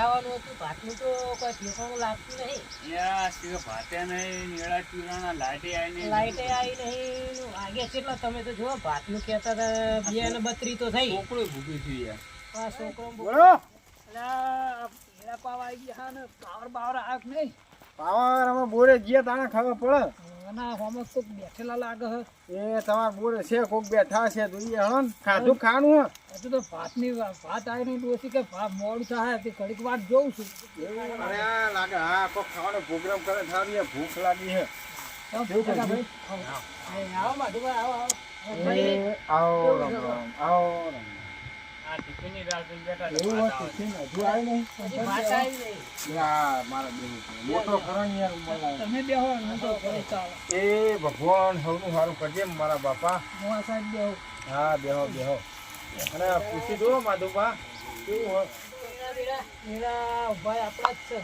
આવવાનું હતું ભાતનું તો કોઈ ઠેકાણું લાગતું નહીં યા ભાતે નહીં નીળા ચૂરાના લાઈટે આઈને લાઈટે આવી નહીં આગે કેટલા તમે તો જુઓ ભાતનું કહેતા હતા બે ને બત્રી તો થઈ છોકરો બોલો પેલા પાવ આવી ગયા ને પાવર બાવર આખ નહીં પાવર અમે બોરે ગયા તાણે ખબર પડે. ના હોમક કોક બેઠેલા લાગે હે. એ તમારા બોરે છે કોક બેઠા છે જોઈએ હણ ખાધું ખાણું હે? હજુ તો ભાતની ભાત આવી નહીં ડોસી કે ભાત મોડું થાય તે ઘડીક વાર જોઉં છું. અરે લાગે હા કોક ખાવાનો પ્રોગ્રામ કરે થારી ભૂખ લાગી હે. કેવું ભાઈ, આવો. આવો માધુભાઈ, આવો, આવો. આવો રામ રામ આવો એ ભગવાન સૌનું સારું કરજે મારા બાપા. હું બેહો. બેહો અને પૂછી દો માધુબા કેવું હોય? આપણા જ છે.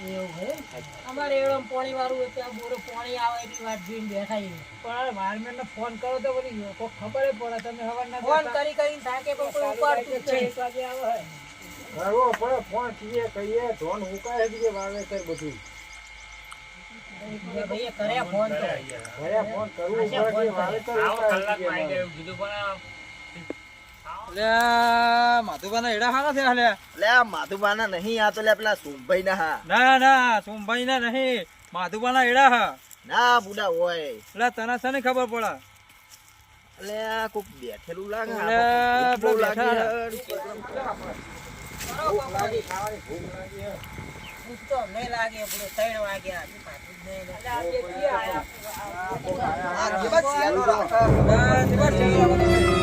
એવું અમારે એવડમ પાણી વાળું હોય ત્યાં બોરો પાણી આવે એની વાત જોઈને બેઠા પણ વારમેન ને ફોન કરો તો બધી કોઈ ખબર પડે તમે હવારના ફોન કરી કરીને થાકે પણ કોઈ ઉપાડતું. વાગે આવે કરવો પડે ફોન કીએ કહીએ ધોન કે વાવેતર બધું. કર્યા ફોન ફોન કરવું પડે આવી ગયું કીધું પણ માધુબાના એડા હારા થયા હાલે લે આ માધુબાના નહીં આ તો લે પેલા સોમભાઈ ના હા. ના ના સોમભાઈ ના નહીં. માધુબાના એડા હા. ના બુડા હોય. એટલે તને છે ખબર પડે? એટલે કોક બેઠેલું લાગે. એટલે બેઠા. છે. છે. તો અમને લાગે પેલો ત્રણ વાગ્યા હજી પાછું જ નહીં લાગે.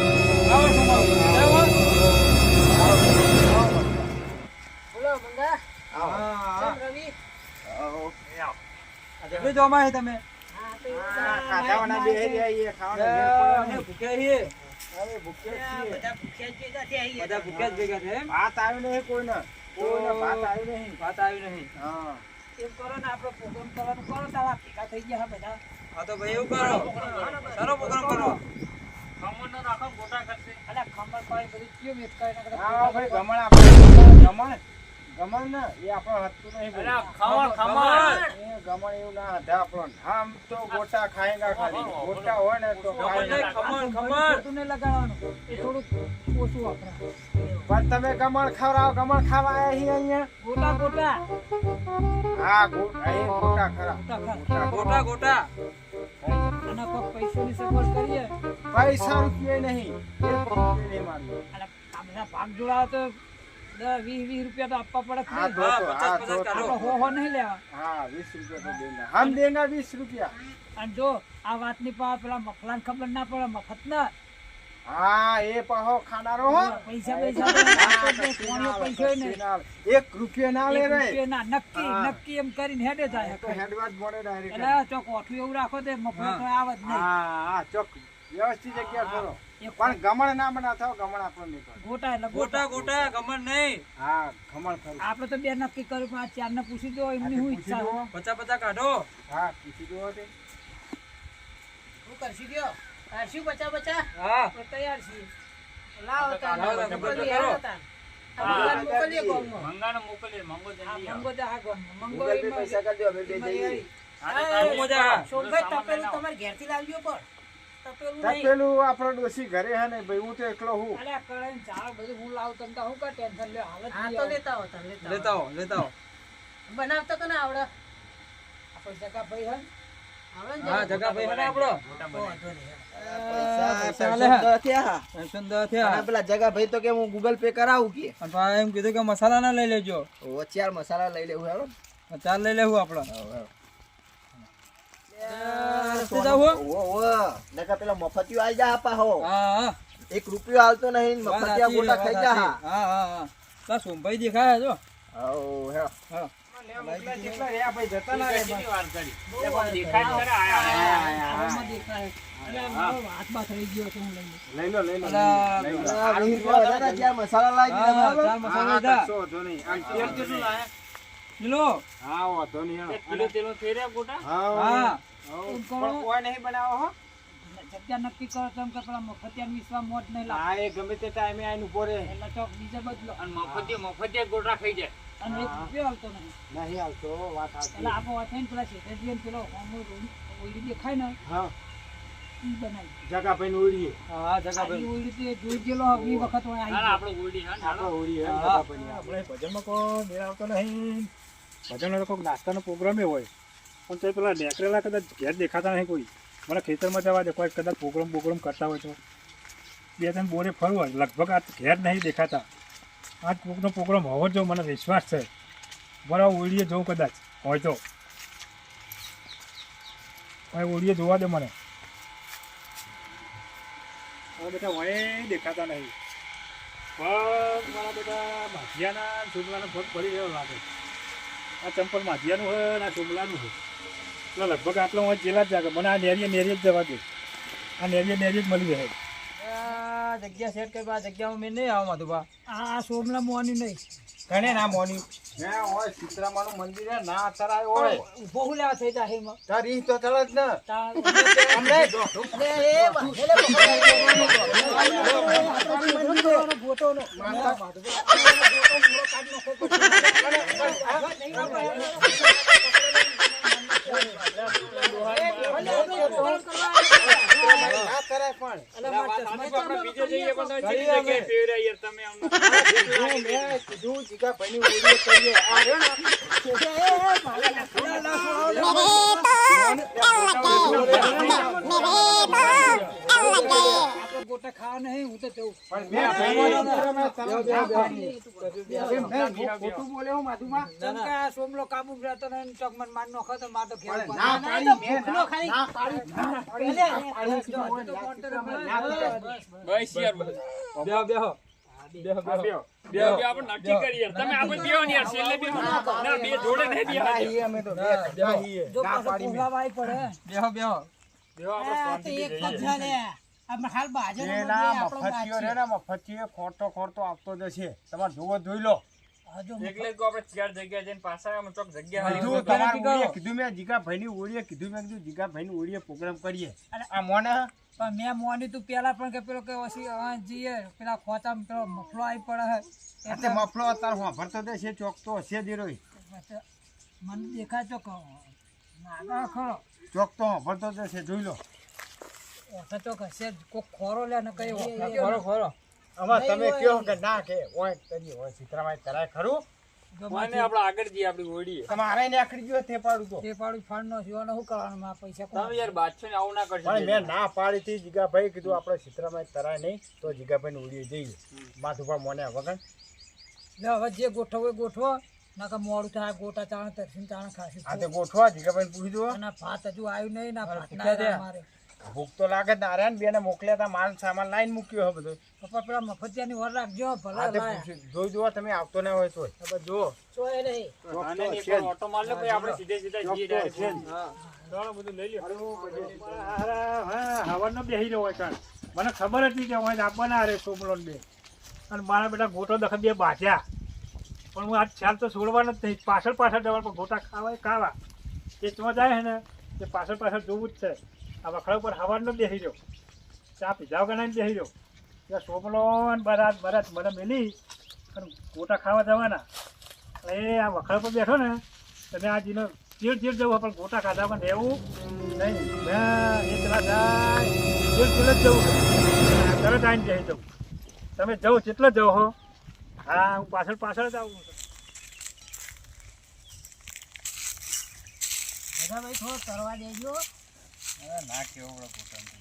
તમે. હા તો એવું હા, તો ખાધાવાના બે હેરી આઈએ, ખાવાના બે પડે ને. ભૂખ્યા છે ભાત આવ્યું નહીં કોઈને. કોઈને ભાત આવ્યું નહીં. વાત આવી નહીં. હા. એમ કરો ને આપણે પ્રોગ્રામ કરવાનું કરો તારા ભેગા થઈ ગયા બધા. હા તો ભાઈ એવું કરો. સારો પ્રોગ્રામ કરો. ખમણનો રાખો ગોટા કરશે. અલા ખમણ પાણી બધું કયો મેચ કરે ને કરે. હા ભાઈ ગમણ આપણે ગમણ ગમણ ને એ આપણો હતું નહીં ભાઈ. અલા, ખમણ ખમણ. એ ગમણ એવું ના હતા આપણો આમ તો ગોટા ખાએગા ખાલી. ગોટા હોય ને તો ખમણ નહીં, ખાએગા. ખમણ. ખોટું ખમણ નહીં લગાડવાનું. એ થોડુંક ઓછું વાપરા પણ તમે ગમણ ખવડાવો ગમણ ખાવા આવ્યા અહીંયા? ગોટા ગોટા. હા ગોટા ખરા. ગોટા. ગોટા. અને કોઈ પૈસાની સગવડ કરીએ? પૈસા રૂપિયા નહીં. ભાગ જોડાવે તો વીસ વીસ રૂપિયા તો આપવા પડે હા, હા, નહીં લેવા. હા વીસ રૂપિયા તો દેના હમ દેના વીસ રૂપિયા. અને જો આ વાતની પાસે પેલા મફલાને ખબર ના પડે મફત ના. હા એ પાહો ખાનારો હો. પૈસા પૈસા. એક રૂપિયા ના લે રે રૂપિયા ના નક્કી નક્કી એમ કરીને હેડે જાય હેડવા જ મોડે ડાયરેક્ટ. એટલે ચોક ઓઠું એવું રાખો તે મફત આવે જ નહીં. હા હા ચોક વ્યવસ્થિત જગ્યા કરો પણ ગમણ ના બના થાવ ગમણ આપણો નહીં ગોટા એટલે ગોટા. ગોટા ગમણ નહીં. હા ગમણ ખરું. આપણે તો બે નક્કી કર્યું પણ આ ચાર ને પૂછી દો એમની હું ઈચ્છા પચા પચાસ કાઢો. હા પૂછી દો તે. શું કરશી ગયો? કરશું બચા બચા હા. તો તૈયાર છીએ. લાવો. હાલો તાન. આ મંગાને મોકલીએ મંગો જલ્દી આવો. મંગો જા હા. મંગો પૈસા કરજો અમે બે જઈએ હા, મંગો જા. સોનભાઈ તપેલું તમારે ઘેરથી લાવજો પણ તાર પેલું આપણો ડોશી ઘરે હે ને ભાઈ હું તો એકલો હું. અલ્યા કરણ ચાલ બધું હું લાવ તમ હું કા ટેન્શન લે હાલ હા તો લેતા આવો તમે લેતા લેતા આવો લેતા આવો. બનાવતો કે ના આવડે. આપણે જગા ભાઈ હે? જગા ભાઈ આપણો તો તો મસાલા ના લઈ લેજો. ઓ ચાર મસાલા લઈ લેવું ચાર લઈ લેવું આપણે પેલા મફતિયો આવી જા આપા હો. એક રૂપિયો હાલતો નહીં મફતિયા ગોટા ખાઈ જા હા. હા હા સોમભાઈ દેખાય હો. હા. હું મસાલા? મસાલા કિલો હા વાંધો નહીં કિલો તેલો થઈ રહ્યા ગોટા? હા હા. હા. કોઈ નહીં બનાવો હો. જગ્યા નક્કી કરો તો એમ કે પેલા મફતિયાને વિશ્વાસ મોત નહીં લાગે. હા એ ગમે તે ટાઈમે આઈને ઊભો રહે. એટલે ચોક બીજે બદલો અને મફતિયા મફતિયા ગોટા ખાઈ જાય. અને એક રૂપિયો હાલતો નહીં નહીં આવતો વાત એટલે સાચી આપણે વાંચે ને પેલા શેઠજીએ ને પેલો હોમો રૂમ દેખાય ને હા. જગાભાઈ. નું હા જોઈ ગયેલો વખત આપણે આપણો મેળ આવતો નહીં. ભજનનો તો નાસ્તાનો પ્રોગ્રામ હોય. પણ તો પેલા નેકરેલા કદાચ ઘેર દેખાતા નહીં કોઈ. મને ખેતરમાં જવા દે, કોઈ કદાચ પ્રોગ્રામ પ્રોગ્રામ કરતા હોય તો. બે ત્રણ બોરે ફરવો લગભગ આ ઘેર નહીં દેખાતા. આ કોકનો પ્રોગ્રામ હોવો જો મને વિશ્વાસ છે. બરાબર ઓળીએ જોઉં કદાચ હોય તો. ભાઈ ઓળીએ જોવા દે મને. હવે બેટા હોય દેખાતા નહીં. પગ મારા બેટા માધિયાના ચોમલાનો પગ પડી ગયો લાગે. આ ચંપલ માધિયાનું હોય અને આ ચોમલાનું હોય એટલે લગભગ આટલો હોય જેલા જ જાગે મને આ નેરીએ નેરીએ જ જવા દે આ નેરીએ નેરીએ જ મળી જાય આ જગ્યા સેટ કરી આ જગ્યામાં મેં નહીં આવું ભા આ સોમલા મોની નહીં ઘણે ના મોની જ્યાં હોય સીતરામાનું મંદિર હે, ના તરાય હોય ઊભો હું લેવા થઈ જાય એમાં તાર તો તળે જ ને અમને ફોટોનો. ના તરાય પણ અલા, મારા ચશ્મા આપણે બીજે જઈએ પણ તમે ખોટું બોલ્યો હું માધુમાં. જેમ સોમલો કાબુ રહેતો ને ચોક મને માર નોખો તો તો ઘેર ના પાડી મેં ના ના ના પાડી ના પાડી કીધું હોય, ના સીતરામાં ના તરાય. બસ યાર બસ. બેહો બેહો. બેહો બેહો. બેહો. બે બે આપણે નક્કી કરીએ યાર. તમે આપણે બેહો ને યાર છેલ્લે બે ના બે જોડે નહીં બેહવા ના અમે તો બે. ના જો પાડી મેં. પડે. બેહો બેહો. બેહો આપણે આ તો શાંતિથી એક જઈએ. જ છે મફતિયો રે ને મફતિયો આપતો તમારે જોવો જોઈ લો. એટલે કહું આપણે ચાર જગ્યાએ જઈને પાછા આમ ચોક જગ્યા કીધું હોય. તમારે ઓળીએ કીધું મેં કીધું જીગા ભાઈ ઓળીએ પ્રોગ્રામ કરીએ આ મોને? પણ મેં મોની તું પેલા પણ કે પેલો કે ઓછી જઈએ પેલા ખોચામાં પેલો મફલો આવી પડે તે મફલો અત્યારે વાપરતો તે છે ચોક તો હશે જ. મને દેખાય તો કહો નાગા ખરો ચોક તો વાપરતો જ છે જોઈ લો તો કશે કોક ખોરો લે ને કઈ ખોરો ખરો આમાં તમે. કયો કે ના કે ઓય તરી હોય સીતરામાય કરાય ખરું. મને આપણે આગળ જઈએ આપણી ઓળીએ. તમારે નીકળી ગયો તે પાડું તો. તે પાડું ફાડ નો જીવાનો શું કરવાનું પૈસા તમે યાર બાદશાહને આવું ના કરશો પણ મેં ના પાડી હતી જીગાભાઈ કીધું આપણે સીતરામાય તરાય નહીં તો જીગાભાઈની ઓળીએ જઈએ. માથું મોને વગર. લે હવે જે ગોઠવો ગોઠવો નકર મોડું થાય ગોટા ચાણ તરસી ચાણ ખાસી આ તે ગોઠવા જીગાભાઈ પૂછી દો ના ભાત હજુ આવ્યું નહીં ના ભાત ના મારે. ભૂખ તો લાગે જ નારાયણ બેને મોકલ્યા હતા માલ સામાન લાઈન મૂક્યો હે બધો. પપ્પા પેલા મફતિયાની વર રાખજો ભલે તે જોઈ જોવા તમે આવતો ના હોય તો ચોય નહીં. આને નહીં પણ ઓટો માર લે આપણે સીધે સીધા જઈએ ચોક તો direct. છે. જ. હા બધું લઈ લ્યો. હવાનો બેસી રહ્યો હોય મને ખબર હતી કે હું આપવાના અરે સોમલોન બે. અને મારા બેટા ગોટો દખ બે બાજ્યા પણ હું આજ ખ્યાલ તો છોડવાનો જ નહીં. પાછળ પાછળ જવાનું ગોટા ખાવા ખાવા. એ તો જાય ને. એ પાછળ પાછળ જોવું જ છે. આ વખડા ઉપર હવાનો બેસી રહ્યો. ચા પીધા ગણાવીને બેસી રહ્યો. ત્યાં સોમલો ને બરાત બરાત મને મેલી અને ગોટા ખાવા જવાના. એ આ વખડા પર બેઠો ને તમે આ જીનો ચીડ ચીડ જવું પણ ગોટા ખાધા પણ રહેવું નહીં. એ પેલા જાય જ જવું તરત આવીને બેસી જવું. તમે જવું જેટલો જવો હો. હા, હું પાછળ પાછળ જ આવું ભાઈ થોડો કરવા દેજો. ના કેવો બડો પોતાનો.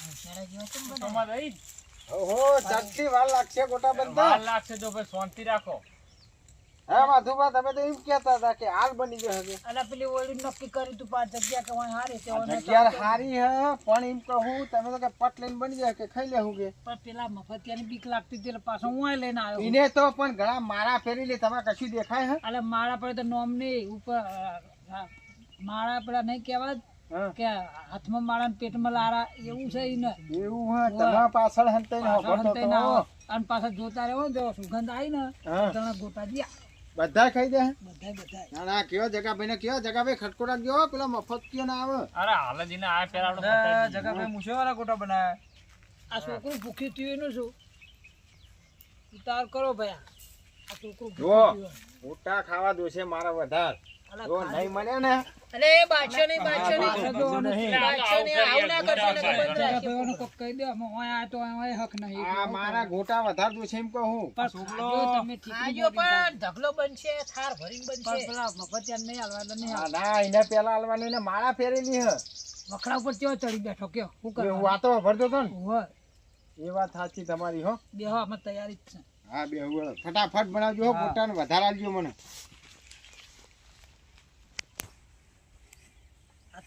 હોશિયારા જેવા કેમ બધા? ઓટોમાં રહી. ઓહો ચાલતી વાર લાગશે ગોટા વાર લાગશે તો ભાઈ શાંતિ રાખો હા માધુબા તમે તો એમ કહેતા હતા કે હાલ બની પેલી ઓળી નક્કી કરી તું પાંચ જગ્યા કે વાંહે હારી તે જગ્યા તો- હારી હે પણ એમ કહું તમે તો કે પટ લઈને બની જાય કે ખાઈ લેવું કે પણ પેલા મફતિયાની બીક લાગતી હતી એટલે પાછો હું લઈને આવ્યો એને તો પણ ઘણા મારા ફેરી લે તમારે કશું દેખાય હે અલે મારા પડે તો નોમ નહીં ઉપર માળા પેલા નહીં કહેવાય કે હાથમાં માળા ને પેટમાં લારા એવું છે ઈ ને. એવું હા તમારા પાછળ હંતાઈને પાછા હોભળતો હંતાઈને તો. અને પાછા જોતા રહેવો ને જો સુગંધ આવી ને. તમે ગોટા દિયા બધા ખાઈ દે બધા બધા ના ના કયો જગાભાઈ ને કયો જગાભાઈ ખટકો રાખજો હો, પેલો મફત કયો ના આવે. અરે હાલ જ આ પેલા આપણે. જગાભાઈ મૂછો વાળા ગોટા બનાયા આ છોકરું ભૂખી થયું એનું શું? ઉતાર કરો ભાઈ આ. છોકરું જો. મોટા ખાવા દોશે મારા વધાર. નહીં મળે ને અરે બાદશાહ નહીં, બાદશાહ નહીં. હા, બાદશાહ નહીં. બાદશાહ આવું ના કરશો ને જગાભાઈઓને બંધ કોક કહી દો અમે ઓય આ તો ઓય હક નહીં. આ મારા ગોટા વધારે દોશે એમ કહું જો તમે આજો પણ ઢગલો બનશે થાર ભરીને બનશે. પેલા મફતિયાને નહીં હાલવા નહીં ના એને પેલા હાલવાની ને માળા ફેરેલી હ. વખડા ઉપર ચો ચડી બેઠો કયો શું કરું કરવા વાતો ભરતો તો ને. એ વાત સાચી તમારી હો. બેહો અમે તૈયારી જ છે. હા બે ફટાફટ બનાવજો હો ગોટા ને વધારે આલજો મને.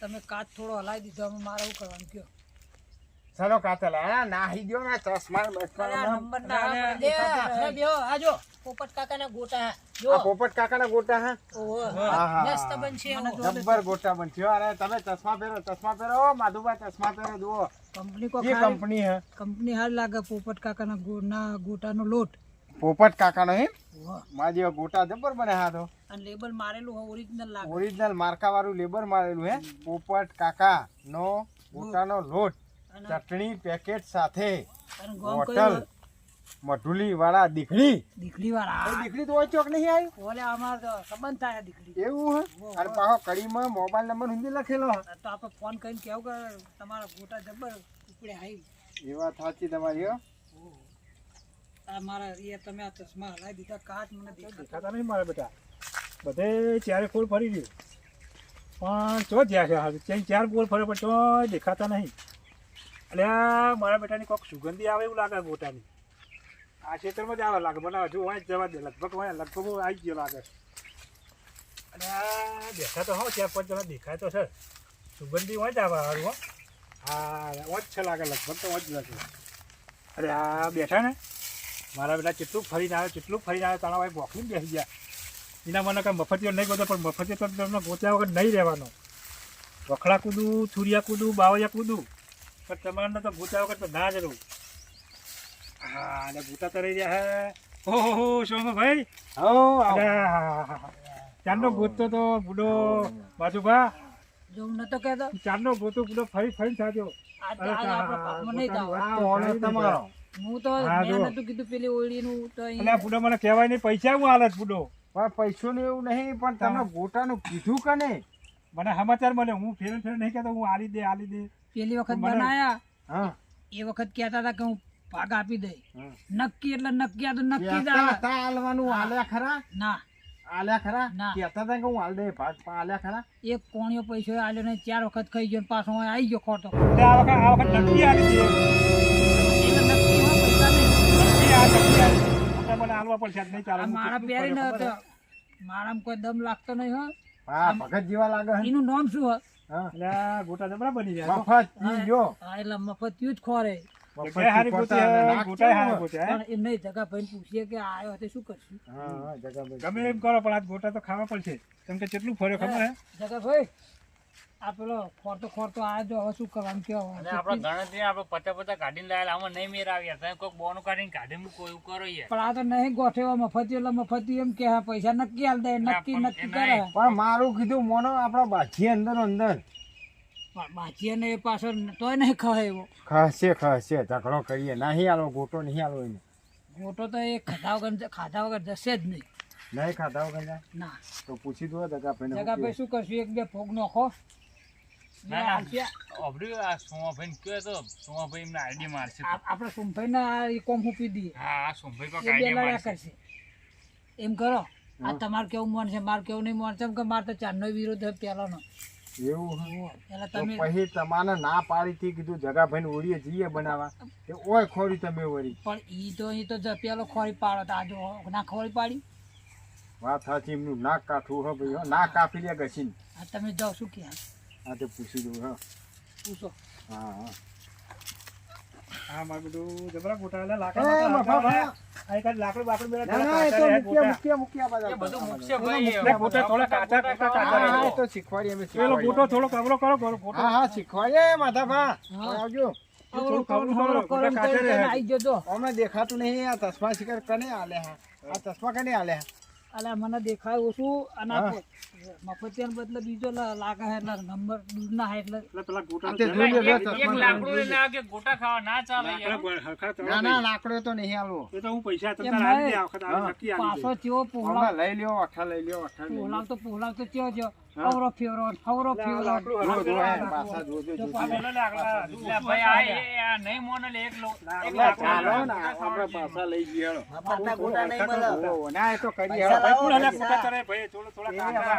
તમે કાચ થોડો હલાવી દીધો અમે મારે શું કરવાનું? કયો. ચલો કાતલા હા નાહી ગયો ને ચશ્મા અરે આ નંબર ના ગોટા લે, જો, પોપટ કાકાના ગોટા જો. આ પોપટ કાકાના ગોટા હા? ઓહો. મસ્ત. બનશે એવો. જબ્બર ગોટા બનશે. અરે તમે ચશ્મા પહેરો ચશ્મા પહેરો. માધુભાઈ ચશ્મા પહેરો જુઓ. કંપની કો કંપની હે? કંપની હાર લાગે પોપટ કાકાના ગોના ગોટાનો લોટ. પોપટ કાકાનો હે મારા જેવા ગોટા જબર બને હા તો. અને લેબલ મારેલું હોય ઓરિજિનલ લાગે. ઓરિજિનલ માર્કા વાળું લેબર મારેલું હે. પોપટ કાકા નો ગોટાનો લોટ ચટણી પેકેટ સાથે હોટલ મઢુલી વાળા દીકરી. દીકરી વાળા દીકડી દીકરી તો ચોક નહીં આવી? ઓલે અમાર તો સંબંધ થાય દીકડી એવું હે? અને પાછો કડીમાં મોબાઈલ નંબર હિન્દી લખેલો તો આપણે ફોન કરીને કેવું કે તમારા ગોટા જબર ઉપડે આવી. એ વાત સાચી તમારી હો. આ મારા એ તમે આ ચશ્મા હલાવી દીધા કાચ મને દેખાતા નહીં મારા બેટા. બધે ચારે કોલ ફરી ગયું. પણ ચો જ્યાં છે હાલ? ત્યાં ચાર ગોળ ફરે પણ દેખાતા નહીં. એટલે મારા બેટાની કોઈક સુગંધી આવે એવું લાગે ગોટાની આ ક્ષેત્રમાં જ આવે લાગે બનાવે જો વાંચ જવા દે. લગભગ વાંચ લગભગ આવી ગયો લાગે. અને આ બેઠા તો હો ચાર પાંચ જણા દેખાય તો છે. સુગંધી વાંચ આવે સારું હો. હા વાંચ છે લાગે લગભગ તો વાંચ લાગે. અરે આ બેઠા ને? મારા બેટા કેટલું ફરીને આવે કેટલું ફરીને આવે તારા ભાઈ બોકલીને બેસી ગયા. એના મને કાંઈ મફતીઓ નહીં ગોતો પણ મફતિયો તો તમને ગોત્યા વગર નહીં રહેવાનો. વખડા કૂદું છુરિયા કૂદું બાવયા કૂદું પણ તમારે તો ગોત્યા વગર તો ના જ રહું. હા અને ગોતા તો રહી રહ્યા હે. ઓહો હો સોમભાઈ હો અરે ગોતતો તો બુડો બાજુભા. જો હું નતો કહેતો. ચાંદનો ગોતો પૂરો ફરી ફરી થાજો તમારો હું તો મેં નતું કીધું પેલી ઓળીનું તો એટલે પૂડો મને કહેવાય નહીં પૈસા હું હાલત પૂડો. પણ પૈસોનું એવું નહીં પણ તમે ગોટાનું કીધું કે નહીં? મને સમાચાર મળે હું ફેર ફેર નહીં કહેતો હું આલી દે આલી દે. પેલી વખત બનાયા હા. એ વખત કહેતા હતા કે હું ભાગ આપી દઈ નક્કી એટલે નક્કી આ તો નક્કી જ હાલવાનું હાલ્યા ખરા? ના. હાલ્યા ખરા? ના. કહેતા હતા કે હું હાલ દે ભાગ પણ આલ્યા ખરા? એક કોણ્યો પૈસો આલ્યો ને ચાર વખત ખાઈ ગયો ને પાછો અહીં આવી ગયો ખોટો. એટલે આ વખત આ વખત નક્કી આવી હું મારા હતો. મારામાં કોઈ દમ લાગતો નહીં હો. હા ભગત જેવા લાગે હે. એનું નામ શું હે? હા. એટલે ગોટા જબરા બની ગયા મફત જો. હા એટલે મફત યુજ ખોરે. મફત જગ્યાએ હારી ગોતી પોતા અને હે, નાક ગોટાએ કેવું હારી હે? ગોતી હે. પણ એમ નહીં જગા ભાઈ પૂછીએ કે આ આવ્યો તે શું કરશું? ગમે એમ કરો પણ આ ગોટા તો ખાવા પડશે. કેમ કે કેટલું ફર્યો ખબર હે? જગા ભાઈ આ પેલો ખોરતો ખોરતો આવ્યો જો હવે શું કરવાનું અને આપણે ગણતરી આપણે પચાસ પચાસ કાઢીને લાયેલા આમાં નહીં મેર આવ્યા તમે કોઈક બોનું કાઢીને કાઢી મૂકો એવું કરો યાર. પણ આ તો નહીં ગોઠેવા મફતી એટલે મફતી એમ કે હા પૈસા નક્કી હાલ દે નક્કી નક્કી કરે. પણ મારું કીધું મોનો આપણા બાકી અંદર અંદર. બાચીએ ને એ પાછળ તોય નહીં ખવાય એવો. ખસે ખસે ઝઘડો કરીએ. નહીં આલો ગોટો નહીં આલો એને. મોટો તો એ ખાધા વગર ખાધા વગર જશે જ નહીં. નહીં ખાધા વગર ના. તો પૂછી દો જગાભાઈને જગા શું કરશું? એક બે ફોગ નોખો. સોમાભાઈ ના કોમ મૂકી દઈએ. એમ કરો. આ તમારે કેવું મન છે? મારે કેવું નહીં મન? છે એમ કે મારે તો ચાંદનો વિરોધ પહેલાનો. એવું તમે પછી તમારે ના પાડી કીધું જગાભાઈને ઓળીએ જઈએ બનાવવા. તે ઓય ખોરી તમે વળી. પણ ઈ તો ઈ તો પેલો ખોરી પાડો તો આજે ના ખોરી પાડી? વાત સાચી એમનું નાક કાઠું હો ભાઈ. નાક કાપી લે ઘસીને. આ તમે જાઓ શું કે? હા તે પૂછી દઉં હા. પૂછો. હા હા. હા મારે બધું જબરા ગોટા લાકડા આ એક લાકડું બાકડું બધા ના, તો બધું ભાઈ ગોટા થોડા કાચા કાચા કાચા. હા, શીખવાડીએ અમે પેલો ગોટો થોડો કવરો કરો કરો ગોટો હા હા શીખવાડીએ માધાભા. આવજો. દેખાતું નહીં આ ચશ્મા શિકાર કને આલે હા આ ચશ્મા કને આલે હા અલા મને દેખાય ઓછું અને મફતિયાને બદલે બીજો લાગે એટલે નંબર દૂર ના હે એટલે એટલે પેલા લે, એક લાકડો લઈને આવો કે ગોટા ખાવા ના ચાલે ના ના લાકડો તો નહીં આલો એ તો હું પૈસા તમને આલી દે વખત નક્કી આલી પાછો ચેવો પોહલાવ લઈ લ્યો અઠા લઈ લ્યો અઠા લઈ લ્યો. તો પોહલાવ તો ચેવો હવરો ફેવરો હવરો ફેવરો જો, જો, પેલા પાછા જો, જો, જો. પેલા એટલે ભાઈ આ નહીં મોને લે એક લો- એક લાકડો ગોટા આપણે પાછા લઈ ગયો. હેડો. ગોટા નહીં મળે. ના એ તો કરી પૈસા ભાઈ પૂરા પેલા ગોટા કરે ભાઈ થોડો થોડા એ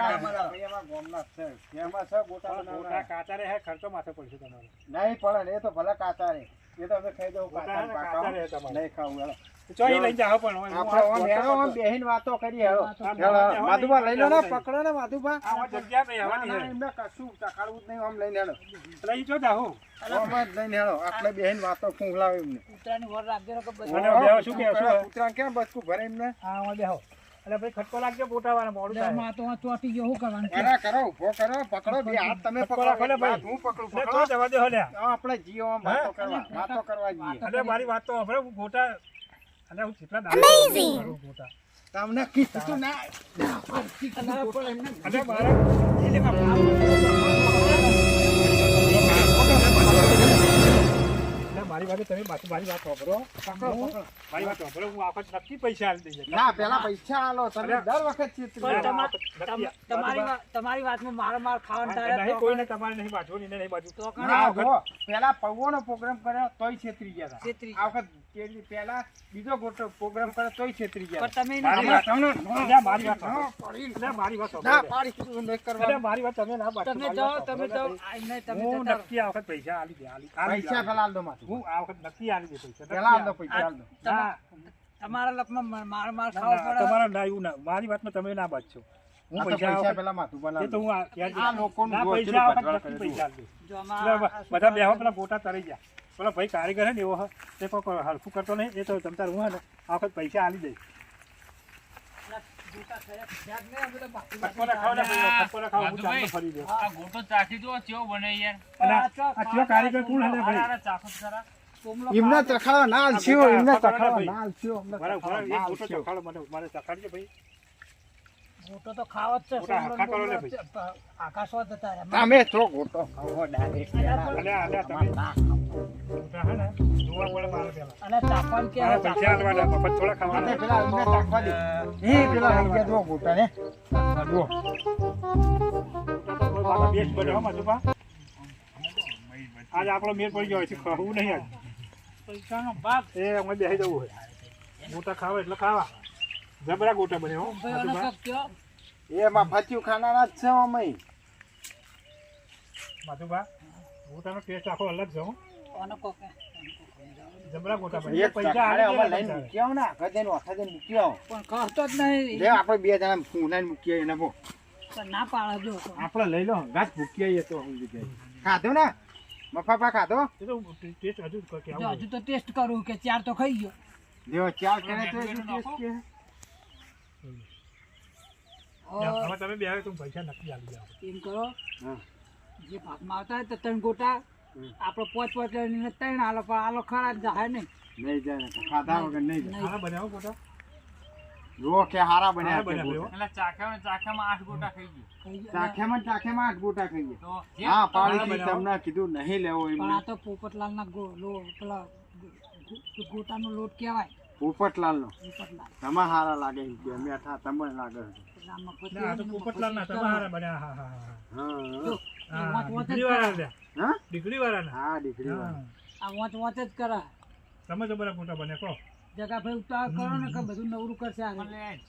ખર્ચો માથે પડશે તમારે. નહીં પડે એ તો ભલે કાચા રે એ તો અમે ખાઈ દઉં. નહીં ખાવું જાઓ પણ આપણે. બેહીને વાતો માધુભા લઈ લો ને. પકડો ને માધુભા. જગ્યા એમને કશું જ નહીં આમ લઈને હેડો એટલે જો જાઓ. આમ જ લઈને હેડો આટલે બેહીને વાતો ફૂંકલાવે એમને. કૂતરાની વર રાખજો ને કે બસ શું કહે, કૂતરા કેમ બચકું ભરે એમને? હા બેહો. એટલે ભાઈ ખટકો લાગજો ગોટાવાળા મોડું થાય. માં તો આ ચોટી ગયો શું કરવાનું? છે? કરો ઊભો કરો પકડો બે હાથ તમે પકડો, પકડો, ભાઈ. હું પકડું પકડો. તો જવા દે હલે આ આપણે જીઓ આમ વાતો કરવા વાતો કરવા જઈએ અરે મારી વાત તો આપણે હું ગોટા અને હું જેટલા દાડા ગોટા. તમને કીધું ના. અને મારે એ લેવા એટલે મારી વાત તમે બાકી મારી વાત વાપરો મારી વાત વાપરો હું આખો નક્કી પૈસા આલી દઈએ. ના પેલા પૈસા આલો તમે દર વખત ચિત્ર તમારી વાત તમારી વાતમાં મારો માર ખાવાનું તારે નહીં કોઈને તમારે નહીં બાજુ નહીં નહીં બાજુ. તો ના પેલા પૌવાનો પ્રોગ્રામ કર્યો તોય છેતરી ગયા હતા. છેતરી. આ વખત પેલા બીજો ગોટો પ્રોગ્રામ કર્યો તોય છેતરી ગયા તમે મારી વાત એટલે મારી વાત. મારી વાત ના પાડી નહીં કરવા મારી વાત તમે ના બાજુ તમે જાઓ તમે જાઓ. નહીં, તમે હું નક્કી આ વખત પૈસા આલી દે આલી પૈસા આલ દો માથું. હું આ વખત નક્કી આલી દે પૈસા પેલા આલ દો પૈસા આલ દો ના, તમારા લપમાં માર માર ના, પડે? તમારા ના એવું ના. મારી વાતમાં તમે ના બાજશો હું પૈસા આ પૈસા વખત- પેલા માથું બનાવ. એ તો હું આ- યાદ- ના, પૈસા વખત ભજવાડ નક્કી કરે પૈસા જો બધા બેહો પેલા ફોટા તરી ગયા. પેલા ભાઈ કારીગર હે ને એવો તે કોઈ હરખું કરતો નહીં એ તો તમ તાર હું હે ને. આ વખત પૈસા આલી દઈશ જ ગોટો ચાખી બને યાર. કારીગર કોણ હે ભાઈ? ચાખો ખરા. એમને ચખાડો ના આલશો આ એમને ચખાડો ભાઈ. ના આલશો અમને મારા ઘરે એક ગોટો ચખાડો મને મારે ચખાડજે ભાઈ. ગોટો તો ખાવો જ છે બોમલો છે, આકાશવાદ હતા તમે તો ગોટો ખાવો ડાયરેક્ટ અલે અલે તમે- અને તાપમાન કે પૈસા આલવાના મફત થોડા ખાવાના. પેલા એમને ચાખવા દે. એ પેલા લઈ ગયા જો ગોટા ને. જુઓ. બેસ્ટ બને હો મધુબા આજ આપણો મેળ પડી ગયો છે ખાવું નહીં આજ. પૈસાનો ભાગ. એ અમે બેસી જવું હોય. ગોટા ખાવા એટલે ખાવા. જબરા ગોટા બને હો. કયો? એમાં ફચ્યું ખાનારા જ છે અમે. મધુબા ગોટાનો ટેસ્ટ આખો અલગ છે હું. જબરા ગોટા બને. પૈસા અમે લઈને પૈસા. મૂકી આવો ને આખા દઈને આખા દઈને મૂકી આવો પણ કહતો જ નહીં. લે આપણે બે જણા ફૂલાઈને મૂકીએ એને બો. ના પાડે જો. તો. આપણે લઈ લો ગાજ મૂકી આવીએ તો ખાધો ને? મફાફા ખાધો એ તો ટેસ્ટ હજુ તો ટેસ્ટ કરું કે ચાર તો ખાઈ ગયો. જેવો ચાર કરે તો ટેસ્ટ કે? હવે તમે બે તો પૈસા નક્કી આવી જાઓ એમ કરો. હા. જે ભાગમાં આવતા હોય તો ત્રણ ગોટા. આપણે પોચ પોચ ત્રણ આલો પણ આલો ખરા જ જાય નહીં. નહીં જાય ખાધા વગર નહીં જાય ગોટા? જુઓ કે હારા બન્યા હારા છે બન્યા ગોટા. એટલે ચાખ્યામાં ને આઠ ગોટા ખાઈ ગઈ. ખાઈ ગયો. ચાખેમાં ને ચાખેમાં આઠ ગોટા ખાઈએ તો હા પાડી તમને કીધું નહીં લેવો પણ આ તો પોપટલાલ ના ગો પેલા ગો- ગોટાનો લોટ કહેવાય. પોપટલાલ. નો તમે હારા લાગે એમ કે અઠા લાગે પોપટલાલ ના તમે હારા બન્યા હા હા હા હા. જો, એ હા વાંચ વાંચ જ દીકરી વાળા હા? દીકરી વાળા હા દીકરી હા. આ વાંચ વાંચ જ કરા તમે તો બરા ગોટા બને કહો. જગા ભાઈ ઉતાર કરો ને કે બધું નવરું કરશે આ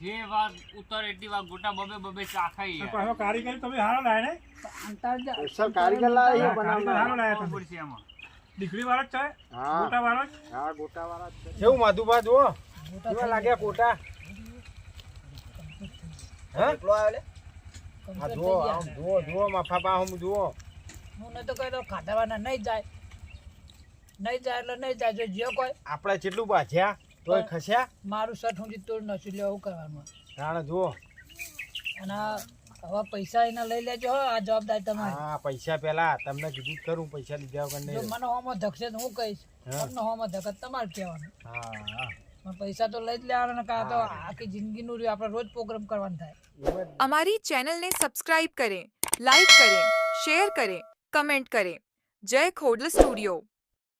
જે વાગ ઉતર એટલી વાગ ગોટા બબે બબે ચાખાઈ. પાછો કારીગર તમે હારો લાય ને? અંતર જ- સ્પેશિયલ કારીગર લાય એ હા, હારો લાય તમે. છે એમાં દીકરી વાળો છે? હા. ગોટા વાળો હા ગોટા વાળા કેવું માધુભા જુઓ. કેવા લાગ્યા ગોટા? હે? એકલો આવ્યો લે આ જુઓ. આમ જુઓ જુઓ માફાબા હું જુઓ. હું કહી દો ખાધાવાના નહીં જાય. નહીં જાય એટલે નહીં જાય જો જે કોઈ. આપણે કેટલું બાજ્યા. તોય ખસ્યા? મારું શર્ટ તોડ નસી લે એવું કરવાનું રાણા જુઓ. અને હવે પૈસા એના લઈ લેજો આ જવાબદારી તમારી. હા પૈસા પેલા તમને કીધું કરું પૈસા લીધા વગર નહીં મને હોમાં ધકશે હું કહીશ. તમને હોમાં ધકત તમારે કહેવાનું. હા પૈસા તો લઈ જ લેવાના કા તો આખી જિંદગીનું રહ્યું આપણે રોજ પ્રોગ્રામ કરવાનો થાય. અમારી ચેનલ ને સબસ્ક્રાઇબ કરે લાઈક કરે શેર કરે કમેન્ટ કરે. જય ખોડલ સ્ટુડિયો